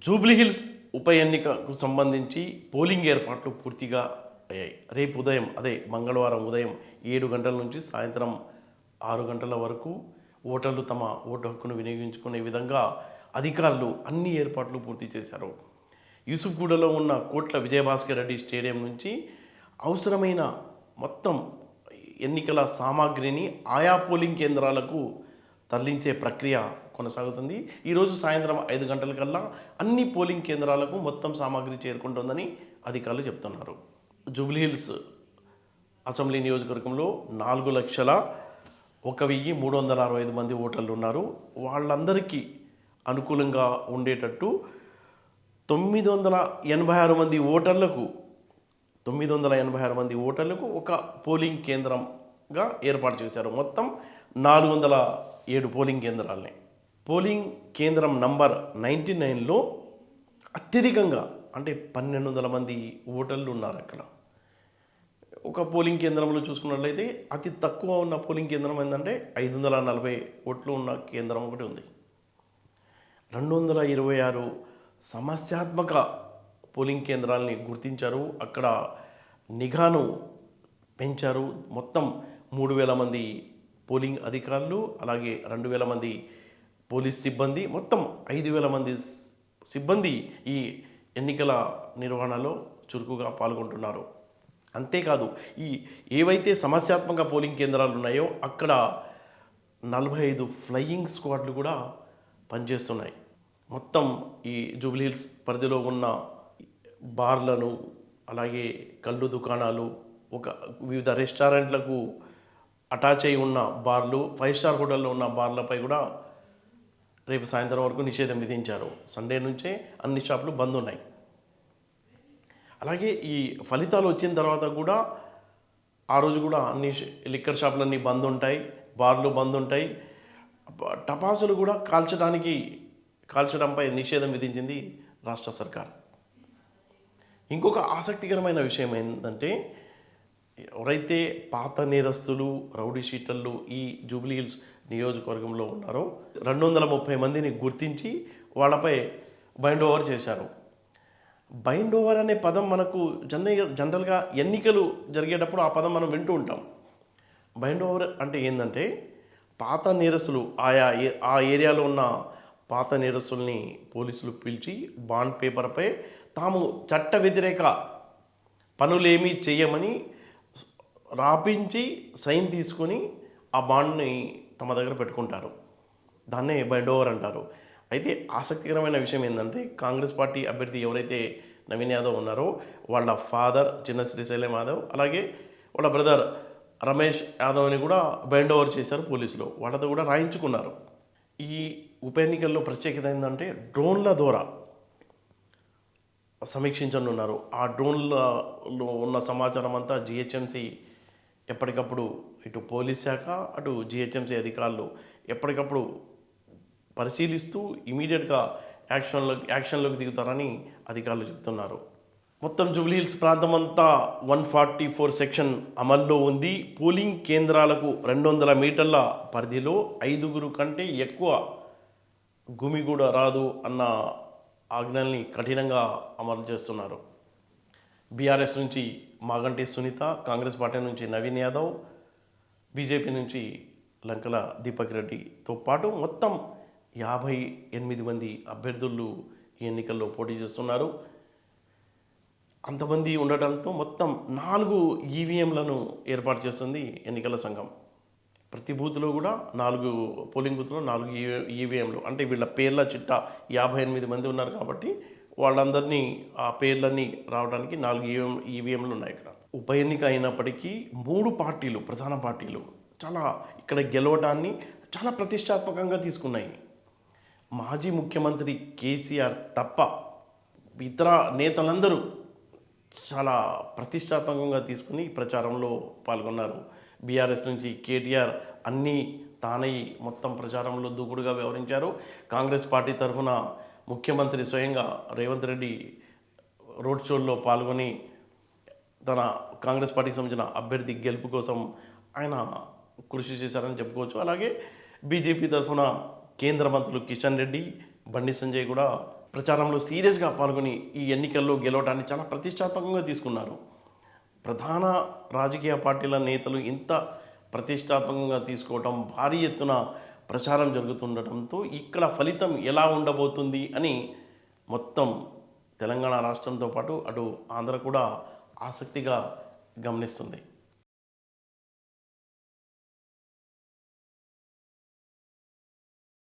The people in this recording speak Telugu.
జూబ్లీహిల్స్ ఉప ఎన్నికకు సంబంధించి పోలింగ్ ఏర్పాట్లు పూర్తిగా అయ్యాయి. రేపు ఉదయం అదే మంగళవారం ఉదయం ఏడు గంటల నుంచి సాయంత్రం ఆరు గంటల వరకు ఓటర్లు తమ ఓటు హక్కును వినియోగించుకునే విధంగా అధికారులు అన్ని ఏర్పాట్లు పూర్తి చేశారు. యూసుఫ్గూడలో ఉన్న కోట్ల విజయభాస్కర్ రెడ్డి స్టేడియం నుంచి అవసరమైన మొత్తం ఎన్నికల సామాగ్రిని ఆయా పోలింగ్ కేంద్రాలకు తరలించే ప్రక్రియ కొనసాగుతుంది. ఈరోజు సాయంత్రం ఐదు గంటలకల్లా అన్ని పోలింగ్ కేంద్రాలకు మొత్తం సామాగ్రి చేరుకుంటుందని అధికారులు చెప్తున్నారు. జూబ్లీహిల్స్ అసెంబ్లీ నియోజకవర్గంలో నాలుగు లక్షల ఒక వెయ్యి మూడు వందల అరవై ఐదు మంది ఓటర్లు ఉన్నారు వాళ్ళందరికీ అనుకూలంగా ఉండేటట్టు తొమ్మిది వందల ఎనభై ఆరు మంది ఓటర్లకు తొమ్మిది వందల ఎనభై ఆరు మంది ఓటర్లకు ఒక పోలింగ్ కేంద్రంగా ఏర్పాటు చేశారు. మొత్తం నాలుగు వందల ఏడు పోలింగ్ కేంద్రాలని. పోలింగ్ కేంద్రం నంబర్ నైంటీ నైన్లో అత్యధికంగా అంటే పన్నెండు వందల మంది ఓటర్లు ఉన్నారు అక్కడ. ఒక పోలింగ్ కేంద్రంలో చూసుకున్నట్లయితే అతి తక్కువ ఉన్న పోలింగ్ కేంద్రం ఏంటంటే ఐదు వందల నలభై ఓట్లు ఉన్న కేంద్రం ఒకటి ఉంది. రెండు వందల ఇరవై ఆరు సమస్యాత్మక పోలింగ్ కేంద్రాలని గుర్తించారు. అక్కడ నిఘాను పెంచారు. మొత్తం మూడు వేల మంది పోలింగ్ అధికారులు అలాగే రెండు వేల మంది పోలీస్ సిబ్బంది మొత్తం ఐదు వేల మంది సిబ్బంది ఈ ఎన్నికల నిర్వహణలో చురుకుగా పాల్గొంటున్నారు. అంతేకాదు ఈ ఏవైతే సమస్యాత్మక పోలింగ్ కేంద్రాలు ఉన్నాయో అక్కడ నలభై ఐదు ఫ్లయింగ్ స్క్వాడ్లు కూడా పనిచేస్తున్నాయి. మొత్తం ఈ జూబ్లీహిల్స్ పరిధిలో ఉన్న బార్లను అలాగే కళ్ళు దుకాణాలు ఒక వివిధ రెస్టారెంట్లకు అటాచ్ అయి ఉన్న బార్లు ఫైవ్ స్టార్ హోటల్లో ఉన్న బార్లపై కూడా రేపు సాయంత్రం వరకు నిషేధం విధించారు. సండే నుంచే అన్ని షాపులు బంద్ ఉన్నాయి. అలాగే ఈ ఫలితాలు వచ్చిన తర్వాత కూడా ఆ రోజు కూడా అన్ని లిక్కర్ షాపులన్నీ బంద్ ఉంటాయి బార్లు బంద్ ఉంటాయి. టపాసులు కూడా కాల్చడానికి కాల్చడంపై నిషేధం విధించింది రాష్ట్ర సర్కార్. ఇంకొక ఆసక్తికరమైన విషయం ఏంటంటే ఎవరైతే పాత నేరస్తులు రౌడీ షీటర్లు ఈ జూబ్లీ హిల్స్ నియోజకవర్గంలో ఉన్నారో రెండు వందల ముప్పై మందిని గుర్తించి వాళ్ళపై బైండ్ ఓవర్ చేశారు. బైండ్ ఓవర్ అనే పదం మనకు జనరల్ జనరల్గా ఎన్నికలు జరిగేటప్పుడు ఆ పదం మనం వింటూ ఉంటాం. బైండ్ ఓవర్ అంటే ఏంటంటే పాత నేరస్తులు ఆయా ఏ- ఆ ఏరియాలో ఉన్న పాత నేరస్తుల్ని పోలీసులు పిలిచి బాండ్ పేపర్పై తాము చట్ట వ్యతిరేక పనులేమీ చేయమని రాపించి సైన్ తీసుకొని ఆ బాండ్ని తమ దగ్గర పెట్టుకుంటారు. దాన్నే బైండ్ ఓవర్ అంటారు. అయితే ఆసక్తికరమైన విషయం ఏంటంటే కాంగ్రెస్ పార్టీ అభ్యర్థి ఎవరైతే నవీన్ యాదవ్ ఉన్నారో వాళ్ళ ఫాదర్ చిన్న శ్రీశైలం యాదవ్ అలాగే వాళ్ళ బ్రదర్ రమేష్ యాదవ్ని కూడా బైండ్ ఓవర్ చేశారు పోలీసులు. వాళ్ళతో కూడా రాయించుకున్నారు. ఈ ఉప ఎన్నికల్లో ప్రత్యేకత ఏంటంటే డ్రోన్ల ద్వారా సమీక్షించనున్నారు. ఆ డ్రోన్లలో ఉన్న సమాచారం అంతా జిహెచ్ఎంసీ ఎప్పటికప్పుడు ఇటు పోలీస్ శాఖ అటు జిహెచ్ఎంసీ అధికారులు ఎప్పటికప్పుడు పరిశీలిస్తూ ఇమీడియట్గా యాక్షన్లో యాక్షన్లోకి దిగుతారని అధికారులు చెప్తున్నారు. మొత్తం జూబ్లీహిల్స్ ప్రాంతం అంతా వన్ ఫార్టీ ఫోర్ సెక్షన్ అమల్లో ఉంది. పోలింగ్ కేంద్రాలకు రెండు వందల మీటర్ల పరిధిలో ఐదుగురు కంటే ఎక్కువ గుమి కూడా రాదు అన్న ఆజ్ఞల్ని కఠినంగా అమలు చేస్తున్నారు. బీఆర్ఎస్ నుంచి మాగంటి సునీత కాంగ్రెస్ పార్టీ నుంచి నవీన్ యాదవ్ బీజేపీ నుంచి లంకల దీపక్ రెడ్డితో పాటు మొత్తం యాభై ఎనిమిది మంది అభ్యర్థులు ఈ ఎన్నికల్లో పోటీ చేస్తున్నారు. అంతమంది ఉండటంతో మొత్తం నాలుగు ఈవీఎంలను ఏర్పాటు చేస్తుంది ఎన్నికల సంఘం. ప్రతి బూత్లో కూడా నాలుగు పోలింగ్ బూత్లో నాలుగు ఈవీఎంలు. అంటే వీళ్ళ పేర్ల చిట్టా యాభై ఎనిమిది మంది ఉన్నారు కాబట్టి వాళ్ళందరినీ ఆ పేర్లన్నీ రావడానికి నాలుగు ఈవీఎం ఈవీఎంలు ఉన్నాయి ఇక్కడ. ఉప ఎన్నిక అయినప్పటికీ మూడు పార్టీలు ప్రధాన పార్టీలు చాలా ఇక్కడ గెలవడాన్ని చాలా ప్రతిష్టాత్మకంగా తీసుకున్నాయి. మాజీ ముఖ్యమంత్రి కేసీఆర్ తప్ప ఇతర నేతలందరూ చాలా ప్రతిష్టాత్మకంగా తీసుకుని ప్రచారంలో పాల్గొన్నారు. బీఆర్ఎస్ నుంచి కేటీఆర్ అన్నీ తానై మొత్తం ప్రచారంలో దూకుడుగా వ్యవహరించారు. కాంగ్రెస్ పార్టీ తరఫున ముఖ్యమంత్రి స్వయంగా రేవంత్ రెడ్డి రోడ్ షోల్లో పాల్గొని తన కాంగ్రెస్ పార్టీకి సంబంధించిన అభ్యర్థి గెలుపు కోసం ఆయన కృషి చేశారని చెప్పుకోవచ్చు. అలాగే బీజేపీ తరఫున కేంద్ర మంత్రులు కిషన్ రెడ్డి బండి సంజయ్ కూడా ప్రచారంలో సీరియస్గా పాల్గొని ఈ ఎన్నికల్లో గెలవడాన్ని చాలా ప్రతిష్టాత్మకంగా తీసుకున్నారు. ప్రధాన రాజకీయ పార్టీల నేతలు ఇంత ప్రతిష్టాత్మకంగా తీసుకోవటం భారీ ఎత్తున ప్రచారం జరుగుతుండటంతో ఇక్కడ ఫలితం ఎలా ఉండబోతుంది అని మొత్తం తెలంగాణ రాష్ట్రంతో పాటు అటు ఆంధ్ర కూడా ఆసక్తిగా గమనిస్తుంది.